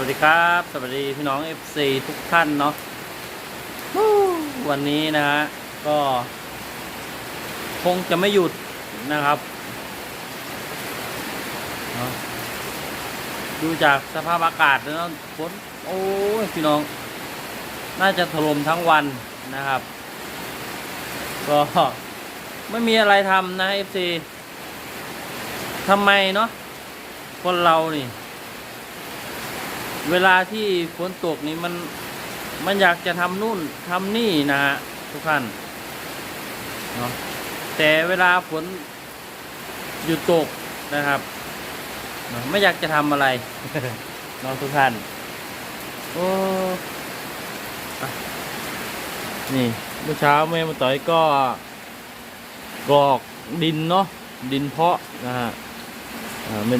วัสดีครับ สวัสดีพี่น้อง FC ทุกท่านเนาะวันนี้นะฮะก็ คงจะไม่หยุดนะครับ ดูจากสภาพอากาศแล้วฝนโอ้ยพี่น้อง น่าจะถล่มทั้งวันนะครับ ก็ไม่มีอะไรทำนะ FC ทำไมเนาะคนเรานี่ เวลาที่ฝนตกนี่มันมันอยากจะทำนู่นทำนี่นะฮะทุกท่านเนาะแต่เวลาฝนหยุดตกนะครับเนาะไม่อยากจะทำอะไรเนาะทุกท่านโอ้อะนี่เมื่อเช้าแม่มาต่อยก็กรอกดินเนาะดินเพาะนะฮะอ่าไม่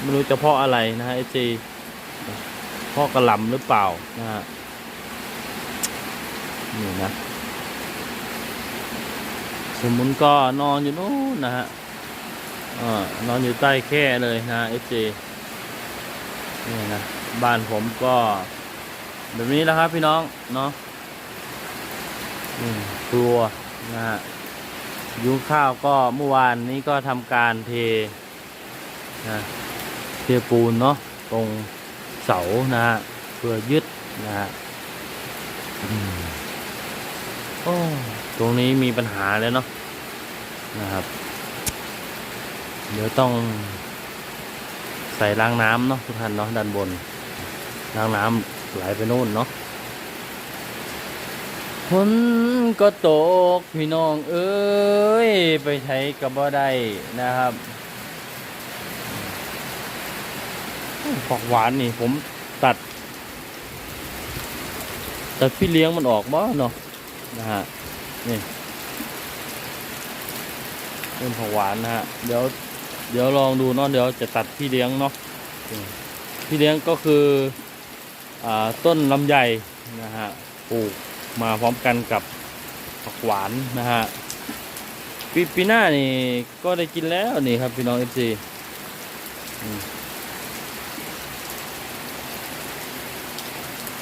ไม่รู้จะเพาะอะไรนะฮะไอจี พ่อกระลำหรือเปล่านะฮะนี่นะ สมุนก็นอนอยู่นู้นนะฮะอนอนอยู่ใต้แค่เลยนะเอฟซีนี่นะ บ้านผมก็ แบบนี้แล้วครับพี่น้อง เนาะครัวนะฮะยุ้งข้าวก็เมื่อวานนี้ก็ทำการเทนะเทปูนเนาะตรง เสานะฮะเพื่อยึดนะฮะโอ้ตรงนี้มีปัญหาแล้วเนาะนะครับ เดี๋ยวต้องใส่ล้างน้ำเนาะทุกท่านเนาะด้านบนล้างน้ำไหลไปโน่นเนาะฝนก็ตกพี่น้องเอ้ย ไปใช้กับบ่ได้นะครับ ผักหวานนี่ผมตัด ตัดพี่เลี้ยงมันออกบ้าเนาะนะฮะนี่เป็นผักหวานนะฮะเดี๋ยวเดี๋ยวลองดูเนาะเดี๋ยวจะตัดพี่เลี้ยงเนาะพี่เลี้ยงก็คืออ่าต้นลำไยนะฮะปลูกมาพร้อมกันกับผักหวานนะฮะปีปีหน้านี่ก็ได้กินแล้วนี่ครับพี่น้องเอฟซี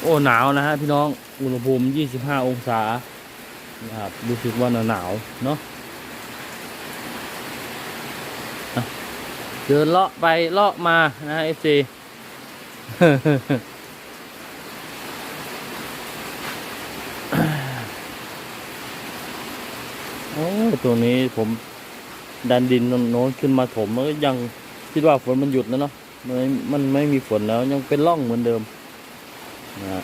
โอ้หนาวนะฮะพี่น้องอุณหภูมิ 25 องศานะครับรู้สึกว่าหนาวๆเนาะอะเดินเลาะไปเลาะมานะฮะ FC โอ้ตัวนี้ผมดันดินโน้นขึ้นมาถมมันก็ยังคิดว่าฝนมันหยุดแล้วเนาะมันมันไม่มีฝนแล้วยังเป็นร่องเหมือนเดิม นะฮะ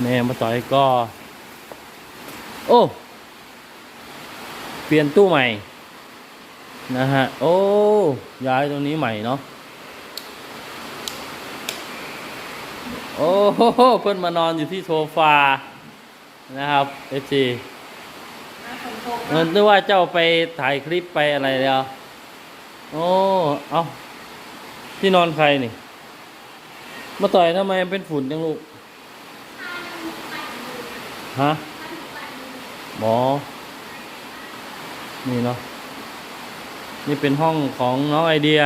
แม่มาต่อยก็ โอ้ เปลี่ยนตู้ใหม่ นะฮะ โอ้ ย้ายตรงนี้ใหม่เนาะโอ้โหเพื่อนมานอนอยู่ที่โซฟา นะครับเอฟซีเงินนึกว่าเจ้าไปถ่ายคลิปไปอะไรแล้ว โอ้ เอา ที่นอนใครนี่ มาต่อยทำไมเป็นฝุ่นจังลูก ฮะ หมอ นี่เนาะ นี่เป็นห้องของน้องไอเดีย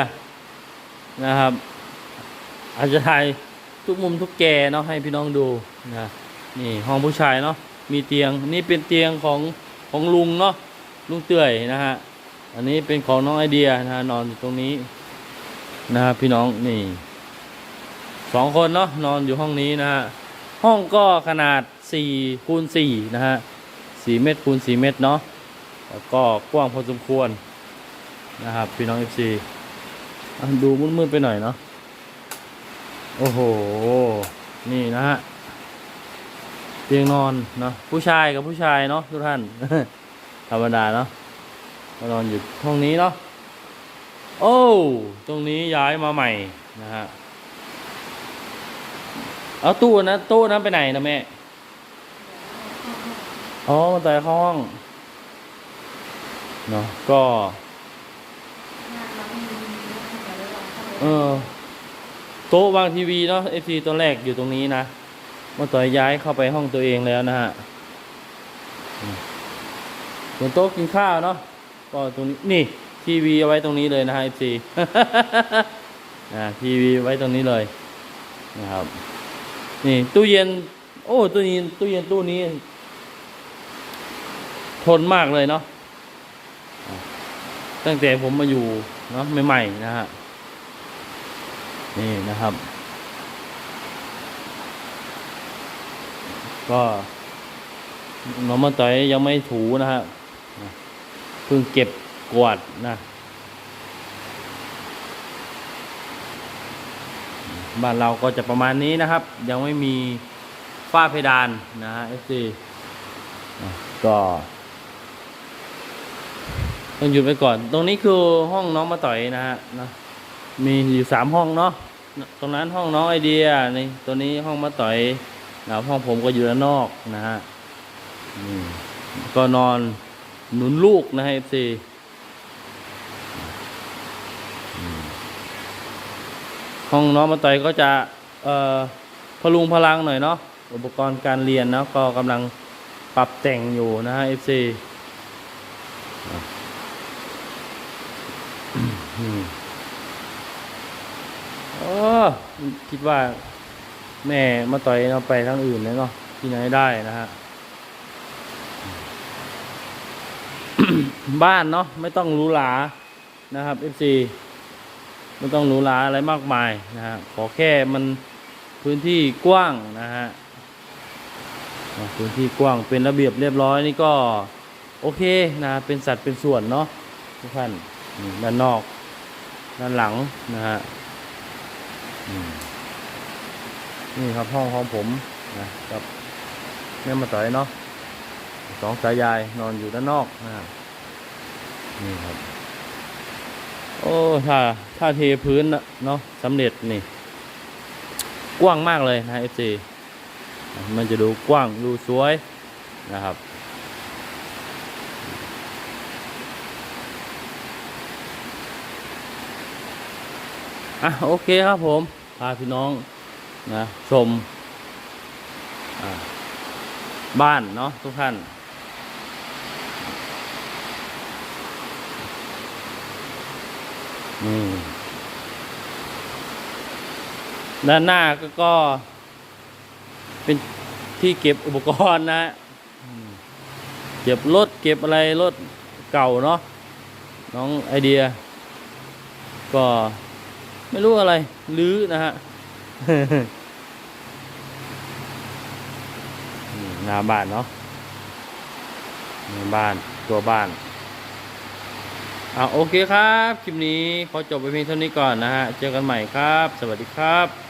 นะครับ อาจจะถ่ายทุกมุมทุกแกเนาะให้พี่น้องดูนะนี่ห้องผู้ชายเนาะมีเตียงนี่เป็นเตียงของของลุงเนาะลุงเตื่อยนะฮะอันนี้เป็นของน้องไอเดียนะฮะนอนอยู่ตรงนี้ นะครับพี่น้องนี่สองคนเนาะนอนอยู่ห้องนี้นะฮะห้องก็ขนาด4คูณ4นะฮะ4เมตรคูณ4เมตรเนาะแล้วก็กว้างพอสมควรนะครับพี่น้อง FC อะดูมืดๆไปหน่อยเนาะโอ้โห นี่นะฮะเตียงนอนเนาะผู้ชายกับผู้ชายเนาะทุกท่านธรรมดาเนาะนอนอยู่ห้องนี้เนาะ โอ้ ตรงนี้ย้ายมาใหม่นะฮะ เอาตู้นะตู้นั้นไปไหนนะแม่ อ๋อมาแต่ห้องเนาะก็ เออ โต๊ะวางทีวีเนาะ FC ตัวแรกอยู่ตรงนี้นะมาต่อยย้ายเข้าไปห้องตัวเองแล้วนะฮะอืมส่วนโต๊ะกินข้าวเนาะก็ตรงนี้นี่ ทีวีเอาไว้ตรงนี้เลยนะฮะ FC นะทีวีไว้ตรงนี้เลยนะครับ นี่ตู้เย็น โอ้ตู้เย็นตู้เย็นตู้นี้ ทนมากเลยเนาะตั้งแต่ผมมาอยู่เนาะใหม่ๆนะฮะนี่นะครับ ก็น้องมาต่อยยังไม่ถูนะฮะเพิ่งเก็บ กวาดนะบ้านเราก็จะประมาณนี้นะครับ ยังไม่มีฝ้าเพดานนะฮะ FC อะก็ต้องหยุดไปก่อน ตรงนี้คือห้องน้องมาต่อยนะฮะนะมีอยู่สามห้องเนาะตรงนั้นห้องน้องไอเดียในตัวนี้ห้องมาต่อยนะครับห้องผมก็อยู่ด้านนอกนะฮะก็นอนหนุนลูกนะฮะ FC ห้องน้องมาต่อยก็จะพลุงพลังหน่อยเนาะอุปกรณ์การเรียนเนาะก็กำลังปรับแต่งอยู่นะฮะ FC อะอืมโอ้คิดว่าแม่มาต่อยเราไปทั้งอื่นเลยเนาะที่ไหนได้นะฮะ บ้านเนาะไม่ต้องรู้หรานะครับ FC ไม่ต้องหรูหราอะไรมากมายนะฮะขอแค่มันพื้นที่กว้างนะฮะพื้นที่กว้างเป็นระเบียบเรียบร้อยนี่ก็โอเคนะเป็นสัดเป็นส่วนเนาะทุกท่านด้านนอก ด้านหลังนะฮะนี่ครับห้องของผมนะครับแม่มาต่อยเนาะสองสายยายนอนอยู่ด้านนอกนะฮะนี่ครับ โอ้ถ้าถ้าเทพื้นเนาะสำเร็จนี่ กว้างมากเลยนะ FC มันจะดูกว้างดูสวยนะครับ อะ โอเคครับผม พาพี่น้องนะ ชม บ้านเนาะทุกท่าน ด้านหน้าก็ก็ เป็นที่เก็บอุปกรณ์นะเก็บรถเก็บอะไรรถเก่าเนาะน้องไอเดีย ก็ไม่รู้อะไรลื้อนะฮะหน้าบ้านเนาะหน้าบ้านตัวบ้าน อ่าโอเคครับ คลิปนี้ขอจบไปเพียงเท่านี้ก่อนนะฮะ เจอกันใหม่ครับ สวัสดีครับ